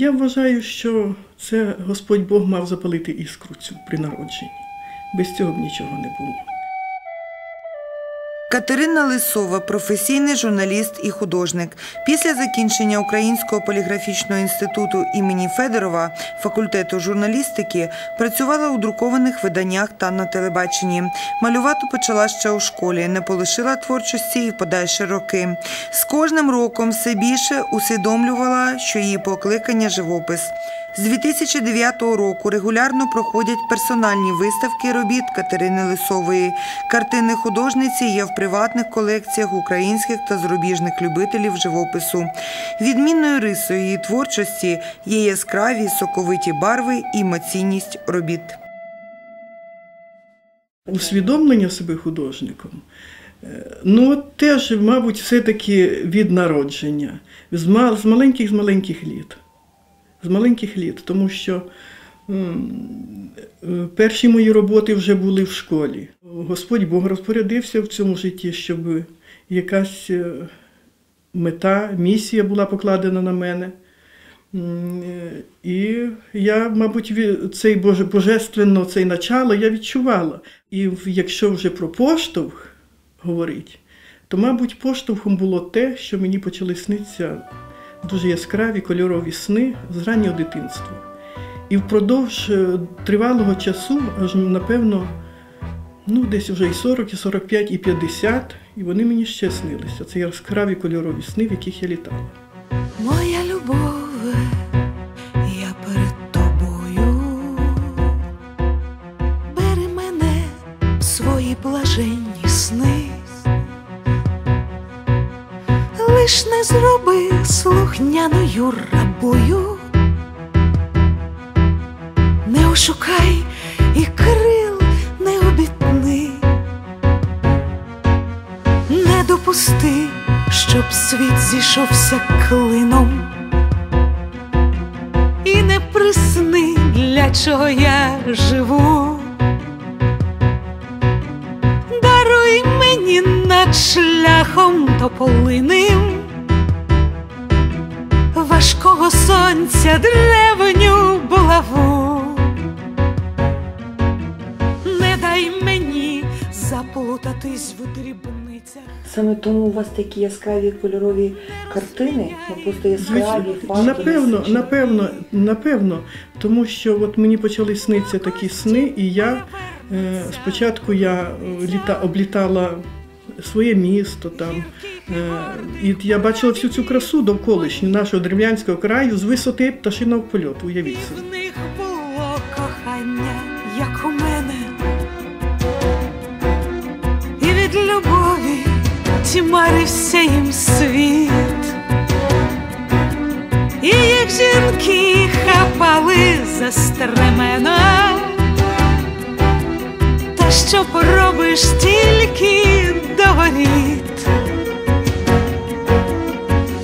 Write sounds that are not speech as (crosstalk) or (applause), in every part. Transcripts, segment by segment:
Я вважаю, що це Господь Бог мав запалити іскру цю при народженні. Без цього б нічого не було. Катерина Лисова, професійний журналіст і художник. Після закінчення Українського поліграфічного інституту імені Федорова факультету журналістики працювала у друкованих виданнях та на телебаченні. Малювати почала ще у школі, не полишила творчості і в подальші роки. З кожним роком все більше усвідомлювала, що її покликання живопис. З 2009 року регулярно проходять персональні виставки робіт Катерини Лисової. Картини художниці є в приватних колекціях українських та зарубіжних любителів живопису. Відмінною рисою її творчості є яскраві соковиті барви і емоційність робіт. Усвідомлення себе художником. е, Ну, теж, мабуть, все-таки від народження, з маленьких з маленьких літ. З маленьких літ, тому що перші мої роботи вже були в школі. Господь Бог розпорядився в цьому житті, щоб якась е, мета, місія була покладена на мене. Е, І я, мабуть, цей боже, божественно, цей начало я відчувала. І якщо вже про поштовх говорить, то, мабуть, поштовхом було те, що мені почали снитися дуже яскраві кольорові сни з раннього дитинства. І впродовж е, тривалого часу, аж напевно, ну, десь вже і 40, і 45, і 50, і вони мені ще снилися. Це яскраві кольорові сни, в яких я літала. Моя любов, я перед тобою. Бери мене в свої блаженні сни. Лиш не зроби слухняною рабою. Не ошукай і крил не обітни. Не допусти, щоб світ зійшовся клином. І не присни, для чого я живу. Даруй мені над шляхом тополиним важкого сонця древню заплутатись в дрібницях. Саме тому у вас такі яскраві кольорові картини, ну просто яскраві, фарби. Напевно, напевно, напевно, тому що от мені почали снитися такі сни, і я е, спочатку я е, літа, облітала своє місто там. Е, і я бачила всю цю красу довколишню нашого дерев'янського краю з висоти пташиного польоту. Уявіть собі. В них було кохання, як тьмарився їм світ, і їх жінки хапали за стремена. Та що поробиш тільки до воріт.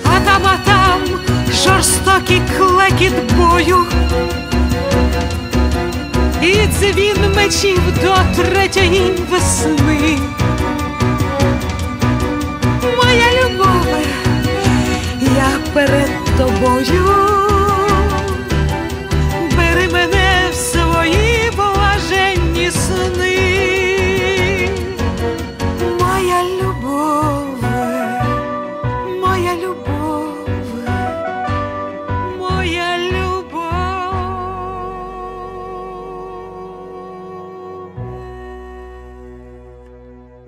А там, а там жорстокий клекіт бою. І дзвін мечів до третьої весни. Я перед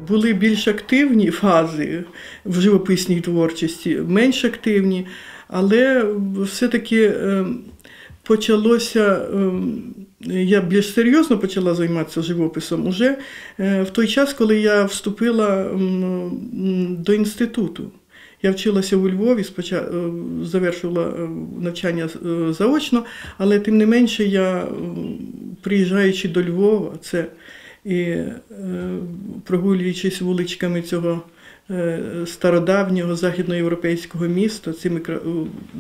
Були більш активні фази в живописній творчості, менш активні, але все-таки е, почалося. е, Я більш серйозно почала займатися живописом уже е, в той час, коли я вступила м, м, до інституту. Я вчилася у Львові, спочатку е, навчання е, заочно, але тим не менше я, приїжджаючи до Львова, це і е, прогулюючись вуличками цього е, стародавнього західноєвропейського міста, цими,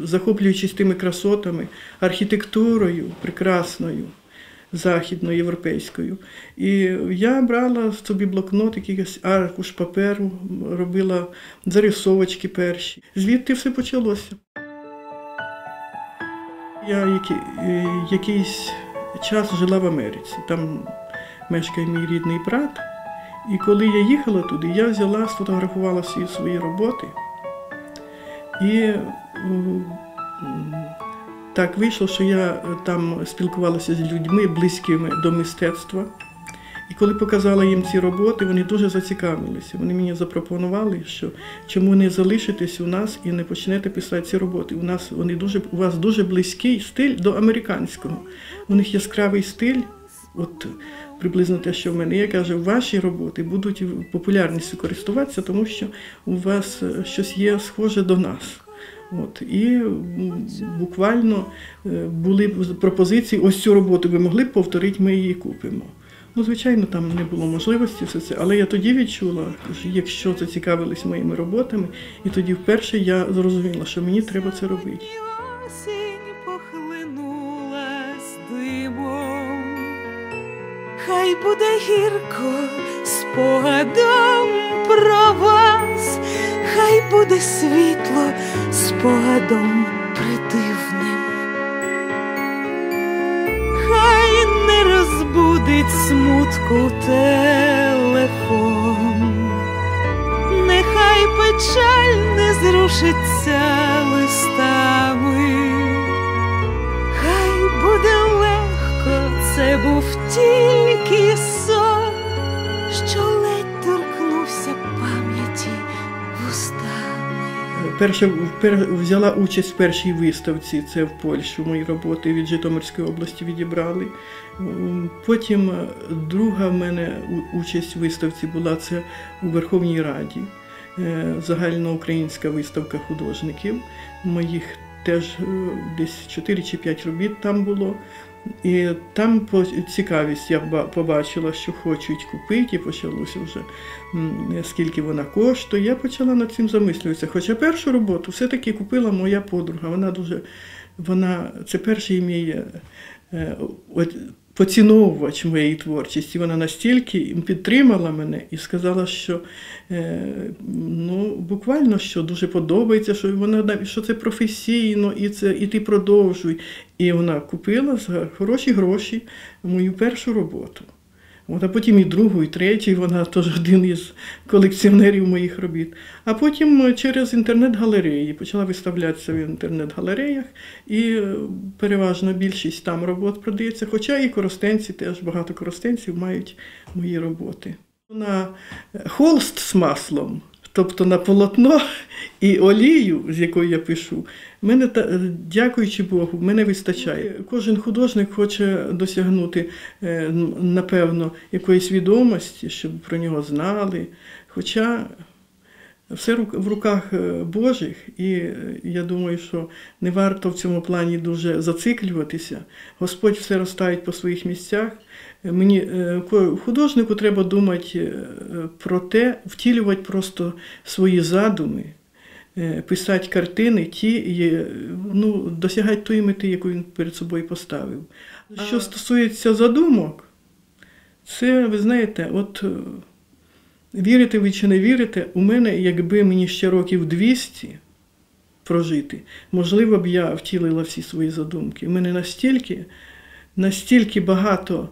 захоплюючись тими красотами, архітектурою прекрасною. Західноєвропейською. І я брала собі блокнот, якийсь аркуш паперу, робила зарисовочки перші. Звідти все почалося. Я е, якийсь час жила в Америці. Там мешкає мій рідний брат. І коли я їхала туди, я взяла, сфотографувала всі свої роботи. І е, так вийшло, що я е, там спілкувалася з людьми близькими до мистецтва. І коли показала їм ці роботи, вони дуже зацікавилися. Вони мені запропонували, що чому не залишитесь у нас і не почнете писати ці роботи. У нас вони дуже у вас дуже близький стиль до американського. У них яскравий стиль, от приблизно те, що в мене є, каже, ваші роботи будуть популярністю користуватися, тому що у вас е, щось є схоже до нас. От, і буквально е, були пропозиції, ось цю роботу ви могли б повторити, ми її купимо. Ну, звичайно, там не було можливості все це, але я тоді відчула, що якщо зацікавились моїми роботами, і тоді вперше я зрозуміла, що мені треба це робити. Хай буде гірко спогадом про вас, хай буде світло спогадом придивним, хай не розбудить смутку телефон. Нехай печаль не зрушиться листами, хай буде це був тільки сон, що ледь торкнувся пам'яті вустами. Перше впер- взяла участь в першій виставці, це в Польщу. Мої роботи від Житомирської області відібрали. Потім е, друга в мене участь в виставці була це у Верховній Раді. Е, Загальноукраїнська виставка художників. Моїх теж е, десь 4 чи 5 робіт там було. І там цікавість я побачила, що хочуть купити, і почалося вже скільки вона коштує. Я почала над цим замислюватися. Хоча першу роботу все-таки купила моя подруга. Вона дуже, вона, це перший мій поціновувач моєї творчості. Вона настільки підтримала мене і сказала, що е, ну, буквально що дуже подобається, що вона що це професійно, і це і ти продовжуй. І вона купила за хороші гроші мою першу роботу. От, а потім і другу, і третю, вона теж один із колекціонерів моїх робіт. А потім е, через інтернет-галереї почала виставлятися в інтернет-галереях, і е, переважно більшість там робот продається. Хоча і коростенці теж багато коростенців мають мої роботи. На холст з маслом, тобто на полотно (laughs) і олію, з якою я пишу, мене та- дякуючи Богу, мене вистачає. Кожен художник хоче досягнути, е, напевно, якоїсь відомості, щоб про нього знали. Хоча все в руках е, Божих, і е, я думаю, що не варто в цьому плані дуже зациклюватися. Господь все розставить по своїх місцях. Е, Мені е, художнику треба думати е, про те, втілювати просто свої задуми, писати картини, ті, ну, досягати тої мети, яку він перед собою поставив. Що стосується задумок, це, ви знаєте, от вірите ви чи не вірите, у мене, якби мені ще років 200 прожити, можливо б я втілила всі свої задумки. У мене настільки, настільки багато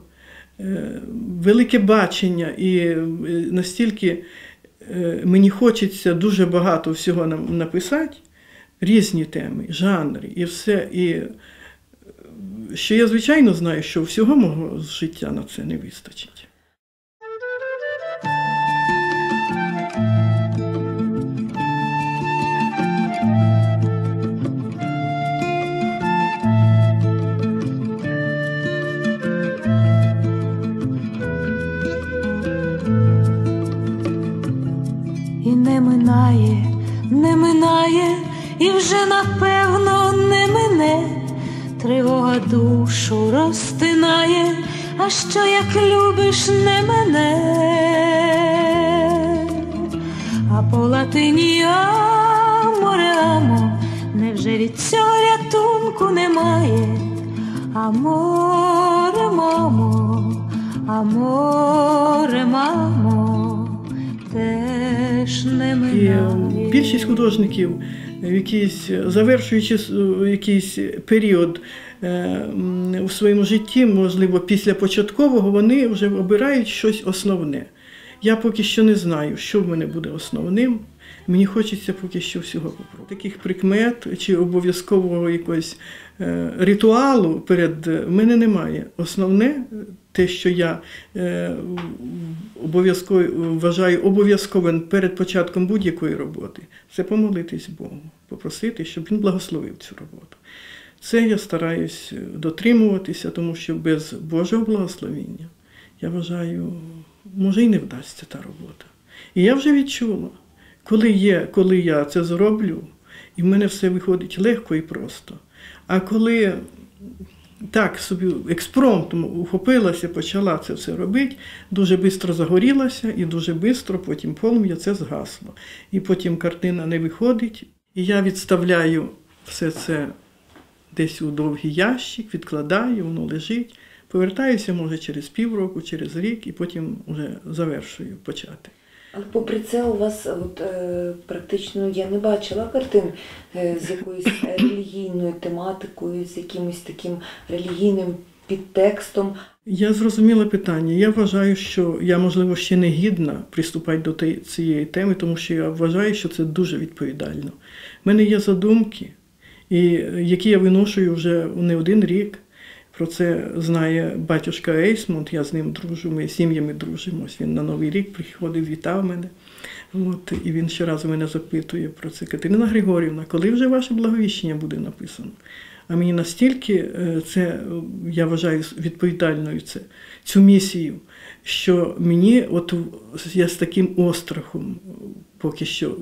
велике бачення і е, настільки е, мені хочеться дуже багато всього написати, різні теми, жанри і все. І е, що я, звичайно, знаю, що всього мого життя на це не вистачить. Вже напевно не мине. Тривога душу розтинає, а що як любиш не мене, а по латині аморе амо, невже від цього рятунку немає? Аморе, мамо, аморе, мамо, теж не І е, більшість художників, е, якийсь, завершуючи е, якийсь період е, у своєму житті, можливо, після початкового, вони вже обирають щось основне. Я поки що не знаю, що в мене буде основним. Мені хочеться поки що всього попробувати. Таких прикмет чи обов'язкового якогось е, ритуалу перед мене немає. Основне, те, що я е, обов'язково вважаю обов'язковим перед початком будь-якої роботи, це помолитись Богу, попросити, щоб він благословив цю роботу. Це я стараюсь дотримуватися, тому що без Божого благословення, я вважаю, може і не вдасться та робота. І я вже відчула, коли є, коли я це зроблю, і в мене все виходить легко і просто. А коли так собі експромтом ухопилася, почала це все робити, дуже швидко загорілася, і дуже швидко потім полум'я це згасло. І потім картина не виходить. І я відставляю все це десь у довгий ящик, відкладаю, воно лежить. Повертаюся, може, через півроку, через рік, і потім вже завершую почати. Але попри це у вас от, е, практично я не бачила картин е, з якоюсь релігійною тематикою, з якимось таким релігійним підтекстом. Я зрозуміла питання. Я вважаю, що я, можливо, ще не гідна приступати до цієї теми, тому що я вважаю, що це дуже відповідально. У мене є задумки, і, які я виношую вже не один рік. Про це знає батюшка Ейсмонт, я з ним дружу, ми з сім'ями дружимось. Він на Новий рік приходив, вітав мене. От, і він щоразу мене запитує про це. Катерина Григорівна, коли вже ваше благовіщення буде написано? А мені настільки е, це, я вважаю, відповідальною це, цю місію, що мені, от я з таким острахом поки що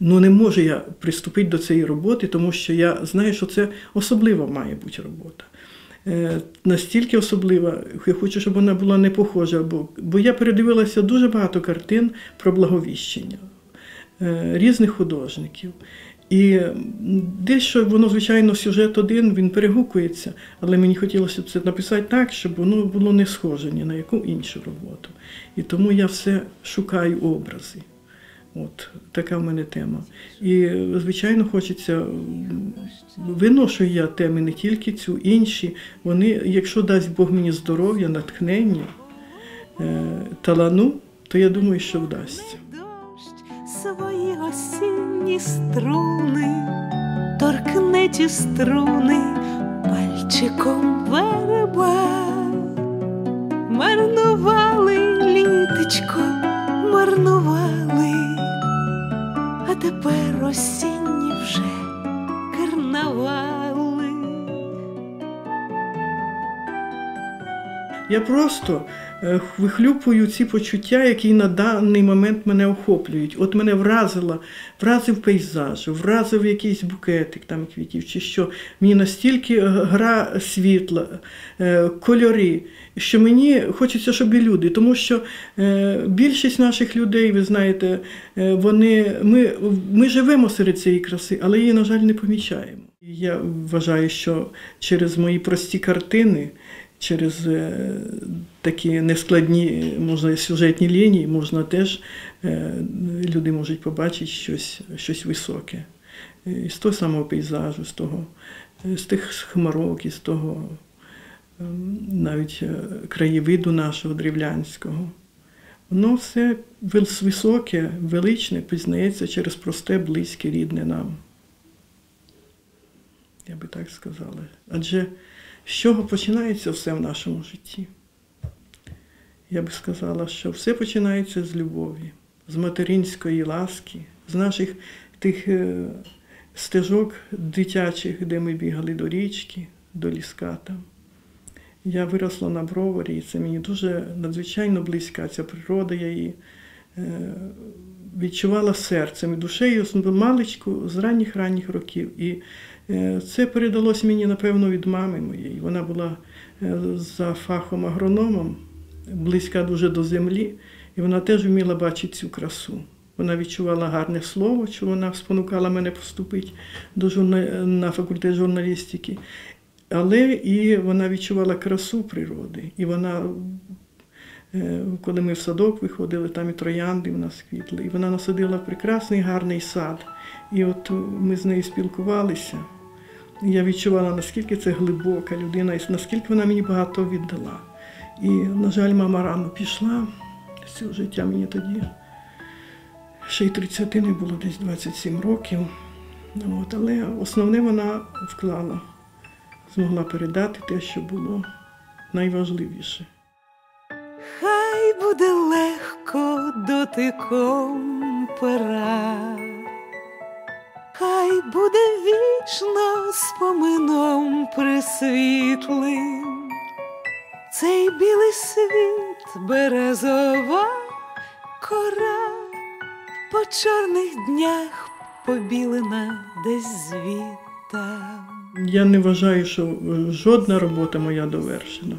ну не можу я приступити до цієї роботи, тому що я знаю, що це особлива має бути робота. Е, Настільки особлива, я хочу, щоб вона була не похожа, бо, бо я передивилася дуже багато картин про благовіщення е, різних художників. І дещо воно, звичайно, сюжет один, він перегукується, але мені хотілося б це написати так, щоб воно було не схоже ні на яку іншу роботу. І тому я все шукаю образи. От така в мене тема. І, звичайно, хочеться м, виношую я теми не тільки цю, інші. Вони, якщо дасть Бог мені здоров'я, натхнення, е, талану, то я думаю, що вдасться. свої осінні струни, торкне ті струни пальчиком верба. Марнували літочко, марнували, Я просто е, вихлюпую ці почуття, які на даний момент мене охоплюють. От мене вразила, вразив пейзаж, вразив якийсь букетик там квітів чи що. Мені настільки гра світла, е, кольори, що мені хочеться, щоб і люди, тому що е, більшість наших людей, ви знаєте, вони, ми, ми живемо серед цієї краси, але її, на жаль, не помічаємо. Я вважаю, що через мої прості картини через е, такі нескладні можна, сюжетні лінії можна теж е, люди можуть побачити щось, щось високе. З того самого пейзажу, з того, е, з тих хмарок, із того е, навіть краєвиду нашого древлянського. Воно все високе, величне пізнається через просте, близьке, рідне нам. Я би так сказала. Адже з чого починається все в нашому житті? Я би сказала, що все починається з любові, з материнської ласки, з наших тих е, стежок дитячих, де ми бігали до річки, до ліска там. Я виросла на броварі, і це мені дуже надзвичайно близька ця природа. Я її відчувала серцем і душею маличку з ранніх ранніх років. І е, це передалось мені, напевно, від мами моєї. Вона була е, за фахом агрономом, близька дуже до землі, і вона теж вміла бачити цю красу. Вона відчувала гарне слово, що вона спонукала мене поступити до журна... на факультет журналістики. Але і вона відчувала красу природи. І вона, е, коли ми в садок виходили, там і троянди в нас квітли, і вона насадила прекрасний гарний сад. І от ми з нею спілкувалися. Я відчувала, наскільки це глибока людина, і наскільки вона мені багато віддала. І, на жаль, мама рано пішла цього життя мені тоді. Ще й 30 не було, десь 27 років. От, але основне вона вклала, змогла передати те, що було найважливіше. Хай буде легко дотиком пера, хай буде вічно спомином присвітлим. Цей білий світ березова кора, по чорних днях побілена десь звідтам. Я не вважаю, що е, жодна робота моя довершена.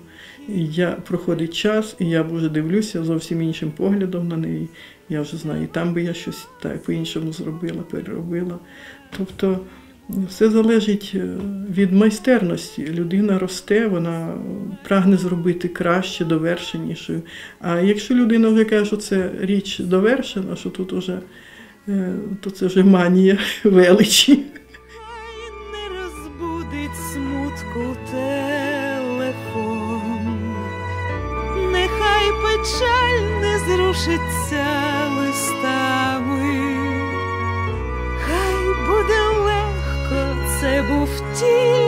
Я проходить час, і я вже дивлюся зовсім іншим поглядом на неї. Я вже знаю, там би я щось так по-іншому зробила, переробила. Тобто все залежить е, від майстерності. Людина росте, вона прагне зробити краще, довершенішою. А якщо людина вже каже, що це річ довершена, що тут вже, е, то це вже манія величі. Печаль не зрушиться листами, хай буде легко, це був тіль.